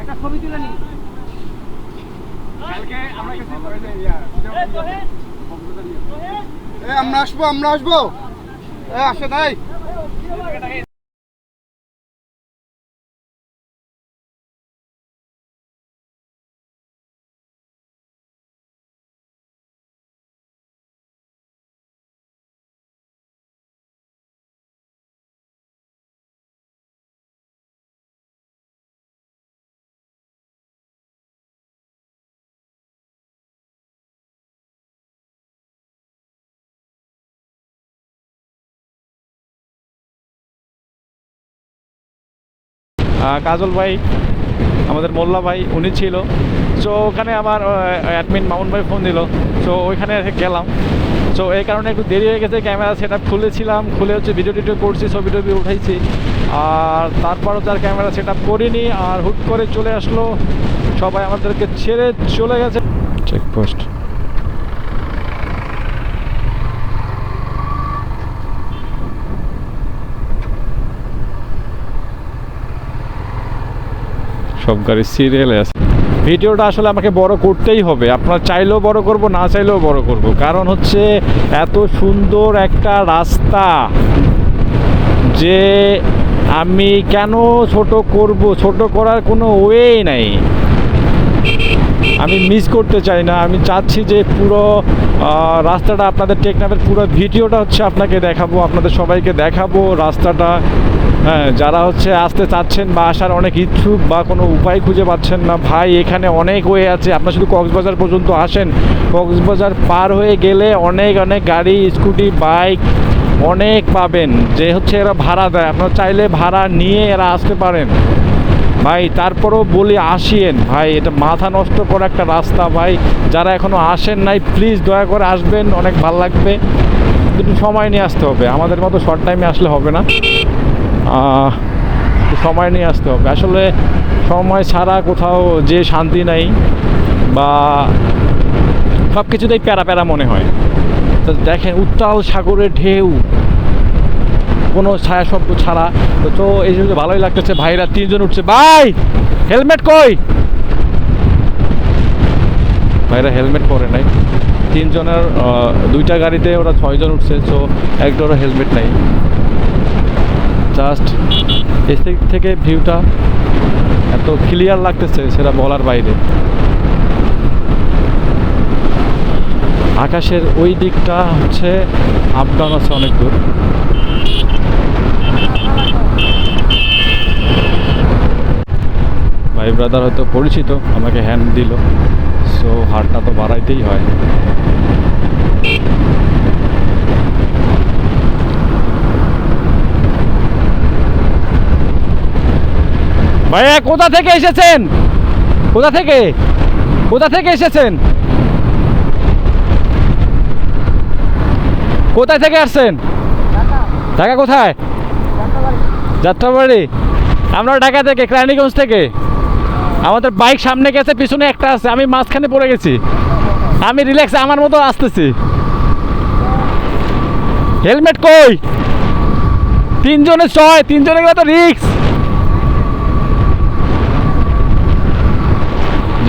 একটা ছবি তুলে নি আমরা আসব আমরা আসব। আসে তাই কাজল ভাই, আমাদের মোল্লা ভাই, উনি ছিল। সো ওখানে আমার অ্যাডমিন মামুন ভাই ফোন দিল। সো ওইখানে গেলাম। সো এই কারণে একটু দেরি হয়ে গেছে ক্যামেরা সেট খুলেছিলাম, খুলে হচ্ছে ভিডিও টিডিও করছি, ছবি টবি উঠাইছি। আর তারপর হচ্ছে আর ক্যামেরা সেট করিনি, আর হুট করে চলে আসলো। সবাই আমাদেরকে ছেড়ে চলে গেছে। চেকপোস্ট সব গাড়ি সিরিয়ালে আছে। ভিডিওটা আসলে আমাকে বড় করতেই হবে। আপনার চাইলেও বড় করব, না চাইলেও বড় করব। কারণ হচ্ছে এত সুন্দর একটা রাস্তা যে আমি কেন ছোট করব? ছোট করার কোনো ওয়েই নাই। আমি মিস করতে চাই না। আমি চাচ্ছি যে পুরো রাস্তাটা আপনাদের টেকনাফের পুরো ভিডিওটা হচ্ছে আপনাকে দেখাবো, আপনাদের সবাইকে দেখাবো। রাস্তাটা যারা হচ্ছে আসতে চাচ্ছেন বা আসার অনেক ইচ্ছুক বা কোনো উপায় খুঁজে পাচ্ছেন না, ভাই, এখানে অনেক ওয়ে আছে। আপনার শুধু কক্সবাজার পর্যন্ত আসেন। কক্সবাজার পার হয়ে গেলে অনেক অনেক গাড়ি, স্কুটি, বাইক অনেক পাবেন, যে হচ্ছে এরা ভাড়া দেয়। আপনারা চাইলে ভাড়া নিয়ে এরা আসতে পারেন। ভাই, তারপরেও বলি আসিয়েন। ভাই, এটা মাথা নষ্ট করা একটা রাস্তা। ভাই, যারা এখনও আসেন নাই প্লিজ দয়া করে আসবেন, অনেক ভালো লাগবে। একটু সময় নিয়ে আসতে হবে। আমাদের মতো শর্ট টাইমে আসলে হবে না। সময় নিয়ে আসতে হবে। আসলে সময় ছাড়া কোথাও যে শান্তি নাই বা সব কিছুতেই প্যারা প্যারা মনে হয়। তো দেখেন, উত্তাল সাগরের ঢেউ, কোনো ছায়া শব্দ ছাড়া। তো এই জন্য ভালোই লাগতেছে, ভাইরা তিনজন উঠছে। ভাই, হেলমেট কই? ভাইরা হেলমেট পরে নাই। তিনজনের দুইটা গাড়িতে ওরা ছয়জন উঠছে তো একজনের হেলমেট নাই। জাস্ট এদিক থেকে ভিউটা এত ক্লিয়ার লাগতেছে সেটা বলার বাইরে। আকাশের ওই দিকটা হচ্ছে আপ ডাউন আছে অনেক দূর। ভাই ব্রাদার হয়তো পরিচিত, আমাকে হ্যান্ড দিল সো হারটা তো বাড়াইতেই হয়। ভাইয়া, কোথা থেকে এসেছেন? কোথা থেকে? কোথা থেকে এসেছেন? কোথায় থেকে আসছেন? ঢাকা কোথায়? যাত্রাবাড়ি। আমরা ঢাকা থেকে ক্রাইনিগঞ্জ থেকে। আমাদের বাইক সামনে গেছে, পিছনে একটা আছে। আমি মাঝখানে পড়ে গেছি। আমি রিল্যাক্স আমার মতো আসতেছি। হেলমেট কই? তিনজনে ছয় তিনজনে গেলে তো রিক্স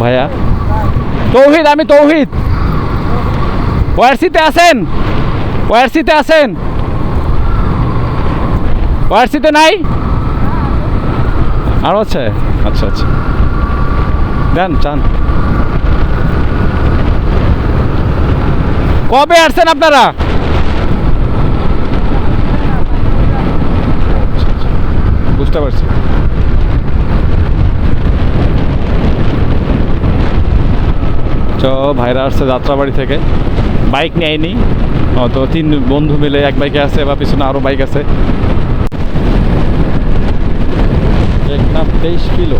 ভাইয়া। তৌহিদ, আমি তৌহিদ। ওয়ারসিতে আছেন? ওয়ারসিতে আছেন? ওয়ারসিতে নাই? আরও আছে? আচ্ছা আচ্ছা। দেন, চান। কবে আসছেন আপনারা। বুঝতে পারছি। তো ভাইরা আসছে যাত্রাবাড়ি থেকে। বাইক নেয়নি। তো তিন বন্ধু মিলে এক বাইকে আছে বা পিছনে আরও বাইক আছে। টেকনাফ তেইশ কিলো।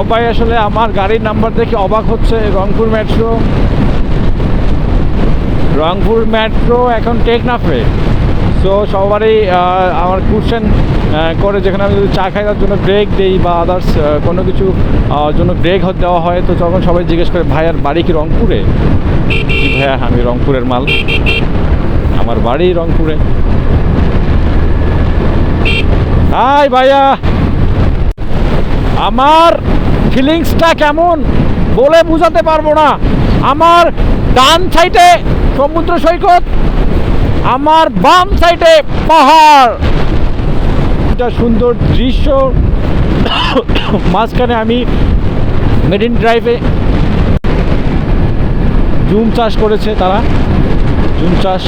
সবাই আসলে আমার গাড়ির নাম্বার দেখে অবাক হচ্ছে রংপুর মেট্রো। রংপুর মেট্রো এখন টেকনাফে। সো সবারই আমার কোশ্চেন করে যেখানে আমি যদি চা খাই তার জন্য ব্রেক দিই বা আদার্স কোনো কিছু জন্য ব্রেক দেওয়া হয়, তো তখন সবাই জিজ্ঞেস করে ভাইয়ার বাড়ি কি রংপুরে? ভাইয়া, আমি রংপুরের মাল। আমার বাড়ি রংপুরে। হাই ভাইয়া, আমার ফিলিংসটা কেমন বলে বোঝাতে পারব না। আমার ডান সাইডে সমুদ্র সৈকত, আমার বাম সাইডে পাহাড়। এটা সুন্দর দৃশ্য। মাঝখানে আমি মেরিন ড্রাইভে জুম চাষ করেছে তারা। জুম চাষ,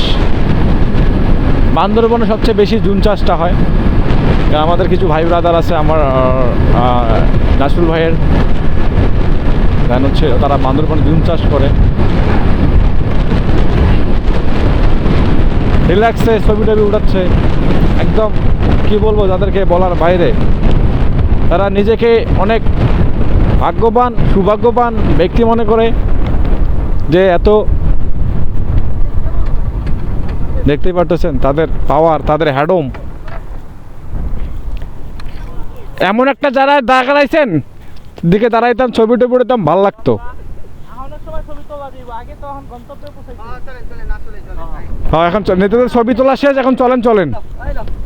বান্দরবনে সবচেয়ে বেশি জুম চাষটা হয়। আমাদের কিছু ভাই ব্রাদার আছে, আমার নাসরুল ভাইয়ের। দেন হচ্ছে তারা বান্দরবনে জুম চাষ করে। রিল্যাক্সে ছবি টবি উঠাচ্ছে একদম, কি বলব যাদেরকে বলার বাইরে। তারা নিজেকে অনেক ভাগ্যবান, সুভাগ্যবান ব্যক্তি মনে করে যে এত দেখতেই পারতেছেন তাদের পাওয়ার তাদের হ্যাডম এমন একটা যারা দাঁড়াইছেন দিকে দাঁড়াইতাম ছবি টবি উঠাতাম ভালো লাগতো। অনেক সময় ছবি তোলা দিব আগে তো এখন গন্তব্যে পৌঁছাইছি। চলেন চলেন না চলে চলে হ্যাঁ এখন নেতাদের ছবি তোলা শেষ এখন চলেন চলেন।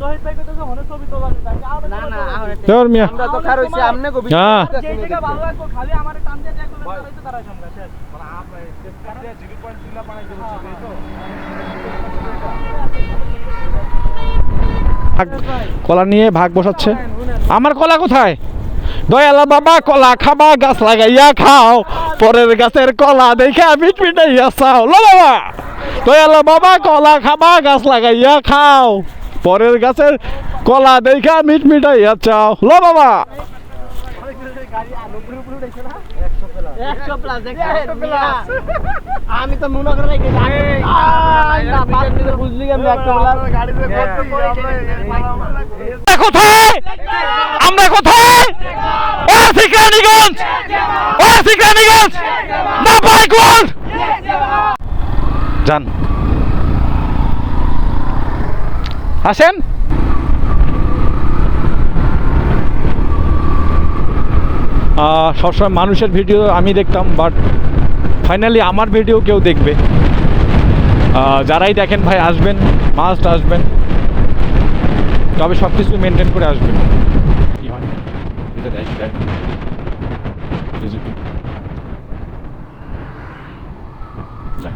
শহীদ ভাই কইতেছে অনেক ছবি তোলা দিব আগে না না দেওয়ার মিয়া। আমরা তো খার হইছে আমনে কবি হ্যাঁ। কলা নিয়ে ভাগ বসাচ্ছে। আমার কলা কোথায়? দয়ালা বাবা, কলা খাবা, গাছ লাগাইয়া খাও। পরের গাছের কলা দেখে মিট মিটাইয়া চাও। লো বাবা। দয়ালা বাবা, কলা খাবা, গাছ লাগাইয়া খাও। পরের গাছের কলা দেখা মিট মিটাইয়া চাও। লো বাবা। আমি তো মনে করে রেখে বুঝলি আমি আমরা কোথায়? আমরা কোথায়? ওয়াসি কেরানীগঞ্জ! ওয়াসি কেরানীগঞ্জ! না বাইকওয়াল! যান। আসেন। সবসময় মানুষের ভিডিও আমি দেখতাম বাট ফাইনালি আমার ভিডিও কেউ দেখবে। যারাই দেখেন ভাই, আসবেন মাস্ট আসবেন। তবে সব কিছু মেনটেন করে আসবেন।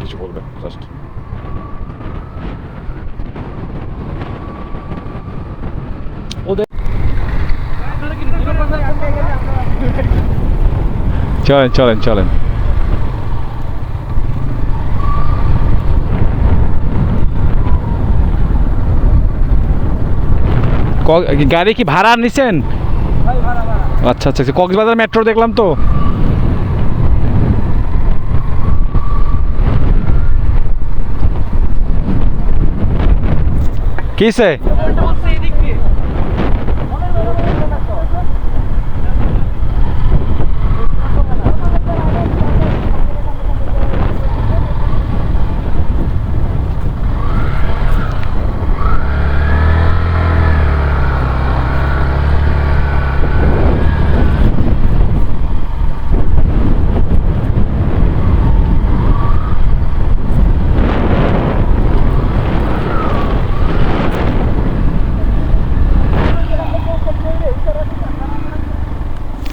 কিছু বলবেন চলেন চলেন চলেন। গাড়ি কি ভাড়া নিছেন? আচ্ছা আচ্ছা আচ্ছা। কক্সবাজার মেট্রো দেখলাম তো। কিসে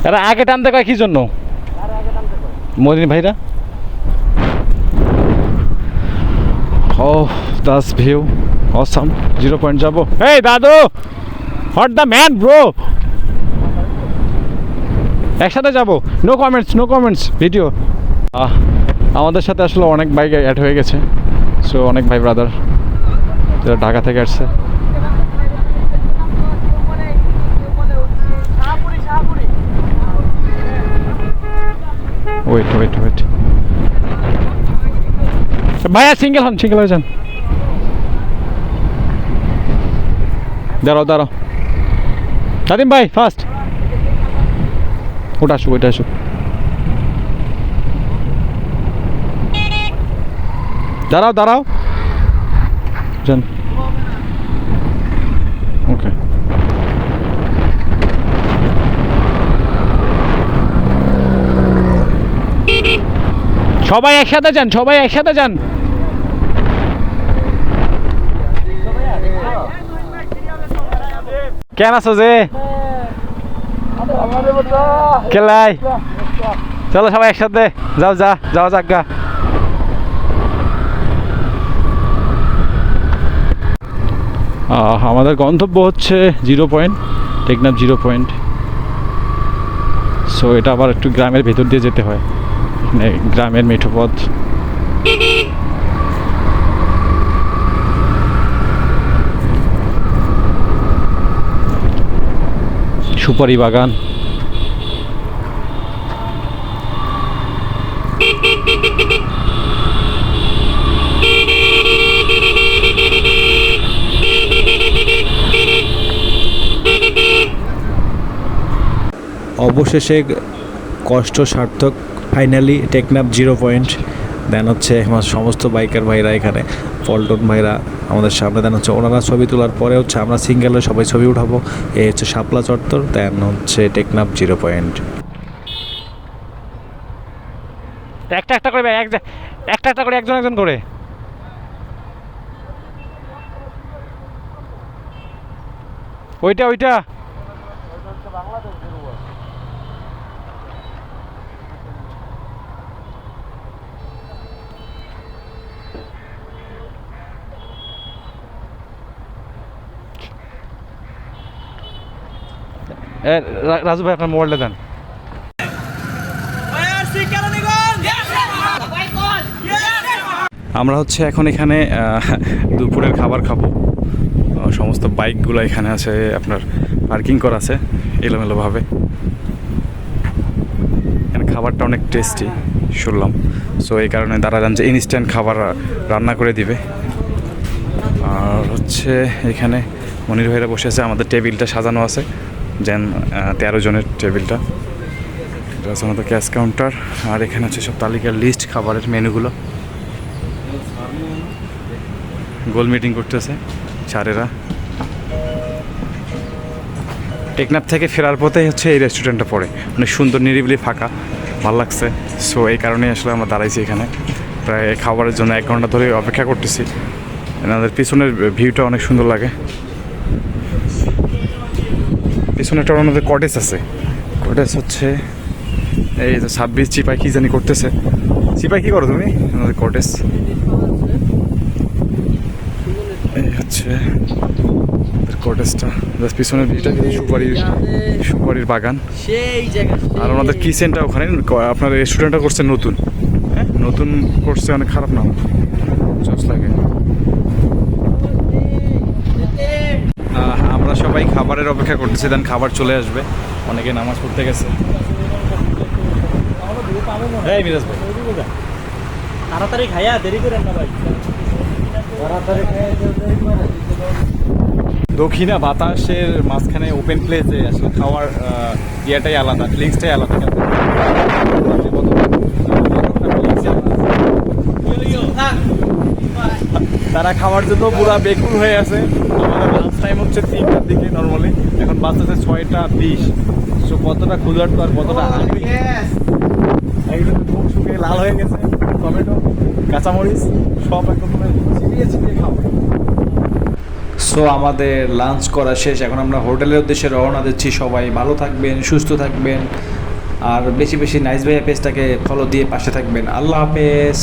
এরা আগে টানতে কয় কি জন্য? মদিনী ভাইরা? ও দাস ভিউ অসাম জিরো পয়েন্ট যাব। এই দাদু হট দ্য ম্যান ব্রো একসাথে যাব। No comments no comments video আমাদের সাথে আসলে অনেক বাইক অ্যাড হয়ে গেছে। সো অনেক ভাই ব্রাদার ঢাকা থেকে আসছে। ওয়েট ওয়েট ওয়েট ভাইয়া সিঙ্গেল হন সিঙ্গেল হয়ে যান। দাঁড়াও দাঁড়াও। দাদিম ভাই ফার্স্ট ওটা আসুক, ওইটা আসুক। দাঁড়াও দাঁড়াও। যান। সবাই একসাথে যান, সবাই একসাথে যান। কেন আছো যে? কেলাই। চলো সবাই একসাথে, যাও, যা যাও যাক গা। আমাদের গন্তব্য হচ্ছে zero point, Teknaf zero point. So এটা আবার একটু গ্রামের ভেতর দিয়ে যেতে হয়। গ্রামের মেঠো পথ সুপারি বাগান। অবশেষে কষ্ট সার্থক finally Teknaf zero point then হচ্ছে আমার সমস্ত বাইকার ভাইরা এখানে, পল্টন ভাইরা আমাদের সামনে দেন হচ্ছে ওনারা ছবি তোলার পরে হচ্ছে আমরা সিঙ্গেলে সবাই ছবি উঠাবো। এই হচ্ছে শাপলা চত্বর দেন হচ্ছে টেকনাপ জিরো পয়েন্ট একটা একটা করে এক একটা একটা করে একজন একজন করে। ওইটা ওইটা। রাজু ভাই, আপনার মোবাইলটা দেন। আমরা হচ্ছে এখন এখানে দুপুরের খাবার খাব। সমস্ত বাইকগুলো এখানে আছে, আপনার পার্কিং করা আছে, এলোমেলোভাবে। এখানে খাবারটা অনেক টেস্টি শুনলাম। সো এই কারণে তারা জানছে ইনস্ট্যান্ট খাবার রান্না করে দিবে। আর হচ্ছে এখানে মনির ভাইরা বসে আছে, আমাদের টেবিলটা সাজানো আছে। যেন তেরো জনের টেবিলটা। এটা হচ্ছে আমাদের ক্যাশ কাউন্টার। আর এখানে হচ্ছে সব তালিকার লিস্ট খাবারের মেনুগুলো। গোল মিটিং করতেছে স্যারেরা টেকনাফ থেকে ফেরার পথেই হচ্ছে এই রেস্টুরেন্টটা পড়ে। অনেক সুন্দর, নিরিবিলি, ফাঁকা। ভালো লাগছে। সো এই কারণেই আসলে আমরা দাঁড়াইছি এখানে। প্রায় খাবারের জন্য এক ঘণ্টা ধরে অপেক্ষা করতেছি। এনাদের পিছনের ভিউটা অনেক সুন্দর লাগে। পিছনে একটা ওনাদের কটেজ আছে। কটেজ হচ্ছে এই যে ছাব্বিশ চিপাই কি জানি করতেছে। চিপাই কি করো তুমি? ওনাদের কটেজ এই হচ্ছে কটেজটা জাস্ট পিছনের ভিউটা কিন্তু সুপারির সুপারির বাগান। সেই জায়গা। আর ওনাদের কিচেনটা ওখানে। আপনার রেস্টুরেন্টটা করছে নতুন। হ্যাঁ? নতুন করছে অনেক খারাপ না জস লাগে আহ, আমরা সবাই খাবারের অপেক্ষা করতেছে দেন খাবার চলে আসবে। অনেকে নামাজ পড়তে গেছে। এই মিরাজ ভাই। তাড়াতাড়ি খাইয়া দেরি করেন না ভাই। দক্ষিণা বাতাসের মাঝখানে ওপেন প্লেসে আসলে খাওয়ার ইয়েটাই আলাদা ফিলিংসটাই আলাদা। তারা খাওয়ার জন্য পুরো বেকুল হয়ে আছে। আমাদের লাঞ্চ টাইম হচ্ছে তিনটার দিকে নর্মালি এখন বাজতেছে ছয়টা বিশ। সো কতটা ক্ষুধার্ত আর কতটা মুখ শুকিয়ে লাল হয়ে গেছে। টমেটো কাঁচামরিচ সব একদম চিবিয়ে চিবিয়ে খাওয়া সো আমাদের লাঞ্চ করা শেষ। এখন আমরা হোটেলের উদ্দেশ্যে রওনা দিচ্ছি। সবাই ভালো থাকবেন সুস্থ থাকবেন। আর বেশি বেশি নাইস ভাইয়া পেজটাকে ফলো দিয়ে পাশে থাকবেন। আল্লাহ হাফেজ।